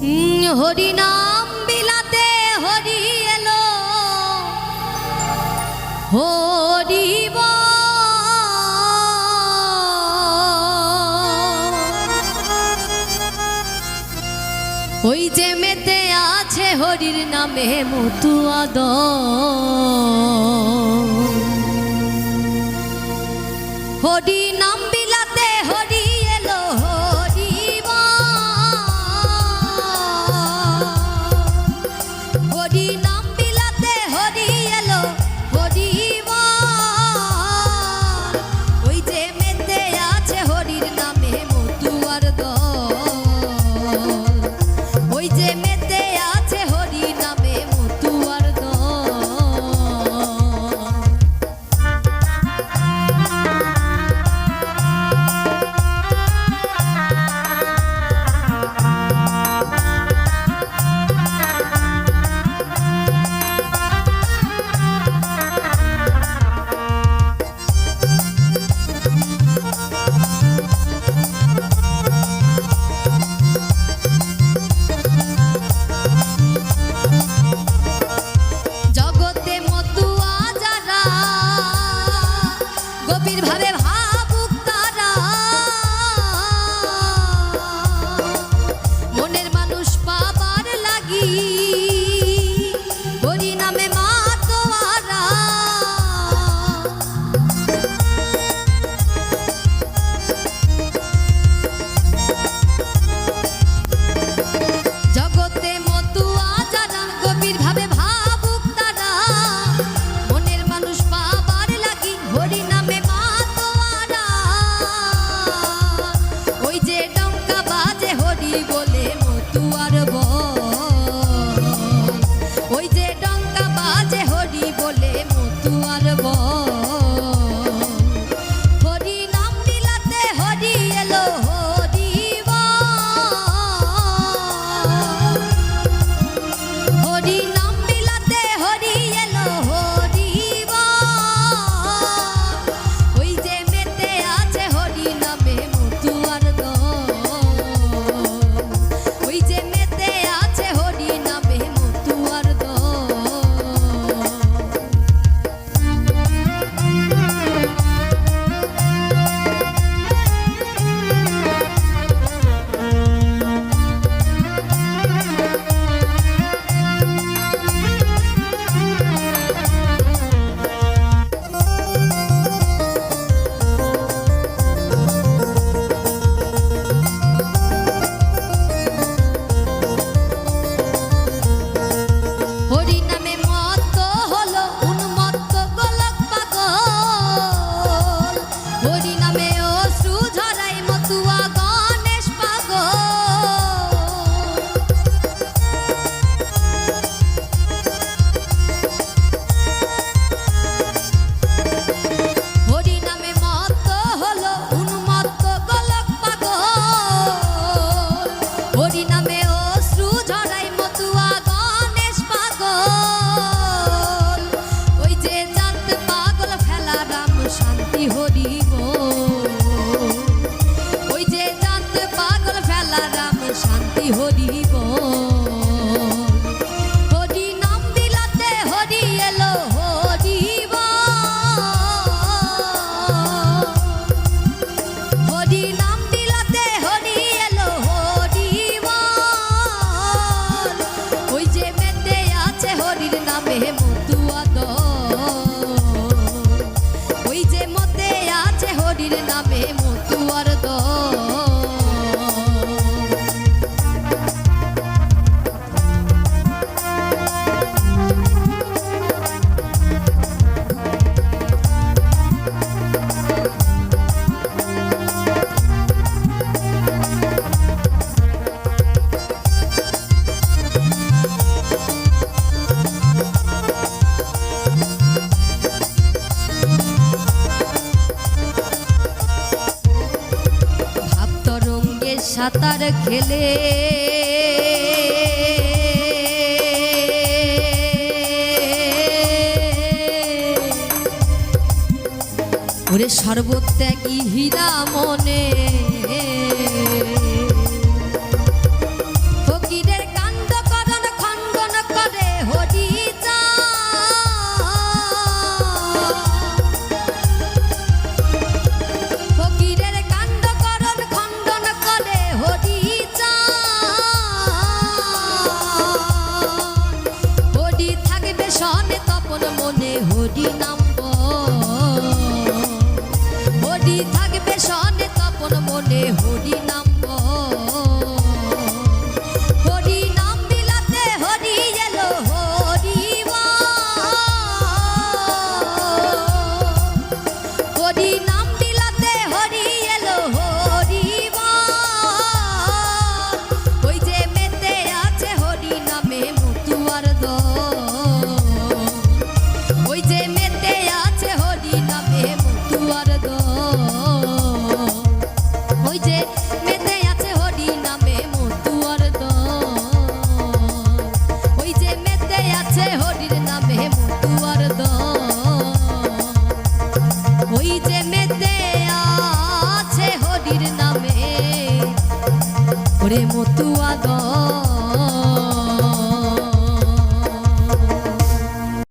হরি নাম বিলাতে হরি এলো। হরি ওই যে মেতে আছে হরির নামে মতুয়াদ হরি নাম বিলাতে হরি গভীরভাবে ligou হরির নামে মতুয়ার দ সাঁতার খেলে। ওরে সর্বত্যাগী হীরা মনে। হরি নাম। হরি থাকবে সনে তপন মনে হরি যে